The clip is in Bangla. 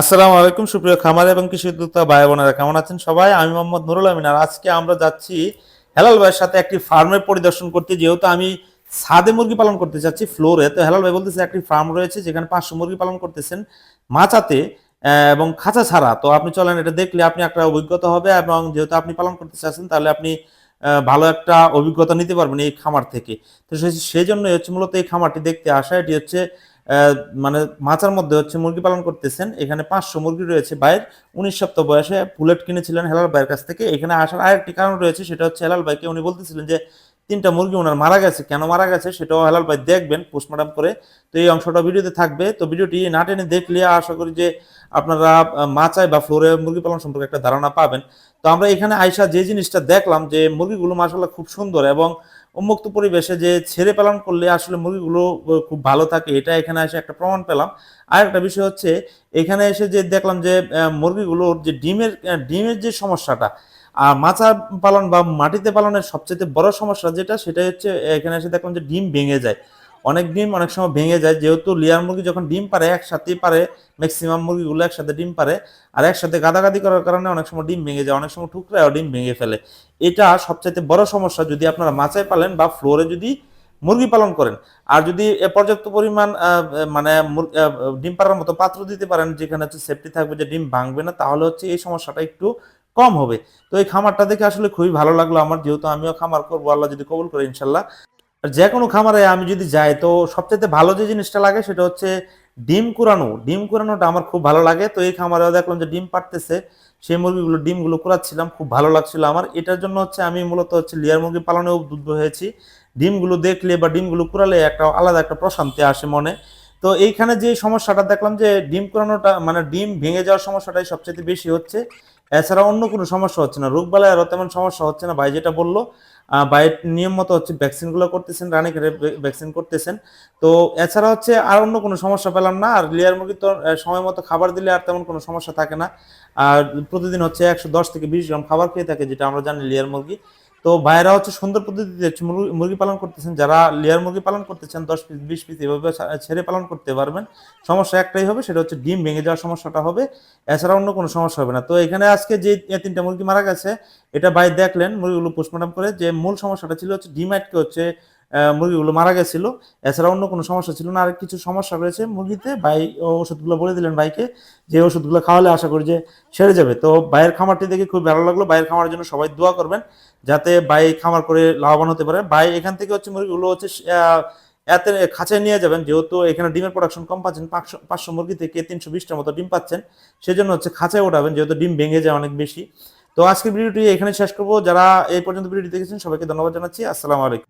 আসসালামু আলাইকুম, সুপ্রিয় খামার এবং কৃষি উদ্যোক্তা ভাই বোনেরা, কেমন আছেন সবাই? আমি মোহাম্মদ নুরুল আমিন আর আজকে আমরা যাচ্ছি হেলাল ভাইয়ের সাথে একটি ফার্মে পরিদর্শন করতে, যেহেতু আমি ছাদে মুরগি পালন করতে চাচ্ছি ফ্লোরে। তো হেলাল ভাই বলতেছে, একটি ফার্ম রয়েছে যেখানে পাঁচশো মুরগি পালন করতেছেন মাচাতে এবং খাঁচা ছাড়া। তো আপনি চলেন, এটা দেখলে আপনি একটা অভিজ্ঞতা হবে এবং যেহেতু আপনি পালন করতে চাচ্ছেন, তাহলে আপনি ভালো একটা অভিজ্ঞতা নিতে পারবেন এই খামার থেকে। তো সেই জন্যই হচ্ছে মূলত এই খামারটি দেখতে আসা, এটি হচ্ছে মানে মাচার মধ্যে হচ্ছে মুরগি পালন করতেছেন। এখানে পাঁচশো মুরগি রয়েছে। বাইর উনিশ সপ্তাহ বয়সে বুলেট কিনেছিলেন হেলাল ভাইয়ের কাছ থেকে। এখানে আসার আরেকটি কারণ রয়েছে, সেটা হচ্ছে হেলাল ভাইকে উনি বলতেছিলেন যে, তিনটা মুরগি ওনার মারা গেছে। কেন মারা গেছে সেটাও হেলাল ভাই দেখবেন পোস্টমর্টম করে। তো এই অংশটা ভিডিওতে থাকবে। তো ভিডিওটি না টেনে দেখলে আশা করি যে আপনারা মাচায় বা ফ্লোরে মুরগি পালন সম্পর্কে একটা ধারণা পাবেন। তো আমরা এখানে আইসা যে জিনিসটা দেখলাম যে মুরগিগুলো মাসাল্লাহ খুব সুন্দর এবং উন্মুক্ত পরিবেশে যে ছেড়ে পালন করলে আসলে মুরগিগুলো খুব ভালো থাকে, এটা এখানে এসে একটা প্রমাণ পেলাম। আর একটা বিষয় হচ্ছে, এখানে এসে যে দেখলাম যে মুরগিগুলোর যে ডিমের ডিমের যে সমস্যাটা আর মাছা পালন বা মাটিতে পালনের সবচেয়ে বড় সমস্যা যেটা সেটা হচ্ছে, এখানে এসে দেখলাম যে ডিম ভেঙে যায়। অনেক ডিম অনেক সময় ভেঙে যায়। যেহেতু লেয়ার মুরগি যখন ডিম পারে, একসাথেই পারে ম্যাক্সিমাম মুরগিগুলো একসাথে ডিম পারে, আর একসাথে গাদাগাদি করার কারণে অনেক সময় ডিম ভেঙে যায়, অনেক সময় টুকরাও ডিম ভেঙে ফেলে। এটা সবচাইতে বড় সমস্যা যদি আপনারা মাচায় পালেন বা ফ্লোরে যদি মুরগি পালন করেন, আর যদি পর্যাপ্ত পরিমাণ মানে ডিম পাড়ার মতো পাত্র দিতে পারেন, যেখানে হচ্ছে সেফটি থাকবে যে ডিম ভাঙবে না, তাহলে হচ্ছে এই সমস্যাটা একটু কম হবে। তো এই খামারটা দেখে আসলে খুবই ভালো লাগল আমার, যেহেতু আমিও খামার করব, আল্লাহ যদি কবুল করে, ইনশাল্লাহ। যে কোনো খামারে আমি যদি যাই, তো সবচেয়ে ভালো যে জিনিসটা লাগে সেটা হচ্ছে ডিম কুড়ানো। ডিম কুড়ানোটা আমার খুব ভালো লাগে। তো এই খামারেও দেখলাম যে ডিম পাড়তেছে, সেই মুরগিগুলো, ডিমগুলো কুড়াচ্ছিলাম, খুব ভালো লাগছিল আমার। এটার জন্য হচ্ছে আমি মূলত হচ্ছে লেয়ার মুরগি পালনে উদ্বুদ্ধ হয়েছি। ডিমগুলো দেখলে বা ডিমগুলো কুড়ালে একটা আলাদা একটা প্রশান্তি আসে মনে। তো এইখানে যে সমস্যাটা দেখলাম যে ডিম কুড়ানোটা মানে ডিম ভেঙে যাওয়ার সমস্যাটাই সবচেয়ে বেশি হচ্ছে। এছাড়া অন্য কোনো সমস্যা হচ্ছে না। রোগ বালায় আরও তেমন সমস্যা হচ্ছে না। ভাই যেটা বলল ভাই নিয়ম মতো হচ্ছে ভ্যাকসিনগুলো করতেছেন, রানি খেটে ভ্যাকসিন করতেছেন। তো এছাড়া হচ্ছে আর অন্য কোনো সমস্যা পেলাম না। আর লেয়ার মুরগি তো সময় মতো খাবার দিলে আর তেমন কোনো সমস্যা থাকে না। আর প্রতিদিন হচ্ছে একশো দশ থেকে বিশ গ্রাম খাবার খেয়ে থাকে, যেটা আমরা জানি লেয়ার মুরগি। তো ভাইরা হচ্ছে সুন্দর পদ্ধতিতে মুরগি- পালন করতেছেন, যারা লেয়ার মুরগি পালন করতেছেন, দশ পিস, বিশ পিস, এভাবে ছেড়ে পালন করতে পারবেন। সমস্যা একটাই হবে, সেটা হচ্ছে ডিম ভেঙে যাওয়ার সমস্যাটা হবে, এছাড়া অন্য কোনো সমস্যা হবে না। তো এখানে আজকে যে তিনটা মুরগি মারা গেছে, এটা ভাই দেখলেন, মুরগিগুলো পোস্টমর্টম করে, যে মূল সমস্যাটা ছিল হচ্ছে ডিম আটকে হচ্ছে মুরগিগুলো মারা গেছিল। এছাড়া অন্য কোনো সমস্যা ছিল না। আর কিছু সমস্যা রয়েছে মুরগিতে। ভাই ওষুধগুলো বলে দিলেন ভাইকে যে ওষুধগুলো খাওয়ালে আশা করি যে সেরে যাবে। তো ভাইয়ের খামারটি দেখে খুব ভালো লাগল। ভাইয়ের খামারের জন্য সবাই দোয়া করবেন যাতে ভাই খামার করে লাভবান হতে পারে। ভাই, এখান থেকে হচ্ছে মুরগিগুলো হচ্ছে এতে খাঁচায় নিয়ে যাবেন। যেহেতু এখানে ডিমের প্রোডাকশন কম পাচ্ছেন, পাঁচশো পাঁচশো মুরগি থেকে তিনশো বিশটার মতো ডিম পাচ্ছেন, সেজন্য হচ্ছে খাঁচায় ওঠাবেন যেহেতু ডিম ভেঙে যায় অনেক বেশি। তো আজকের ভিডিওটি এখানে শেষ করব। যারা এই পর্যন্ত ভিডিওটি দেখেছেন, সবাইকে ধন্যবাদ জানাচ্ছি। আসসালামু আলাইকুম।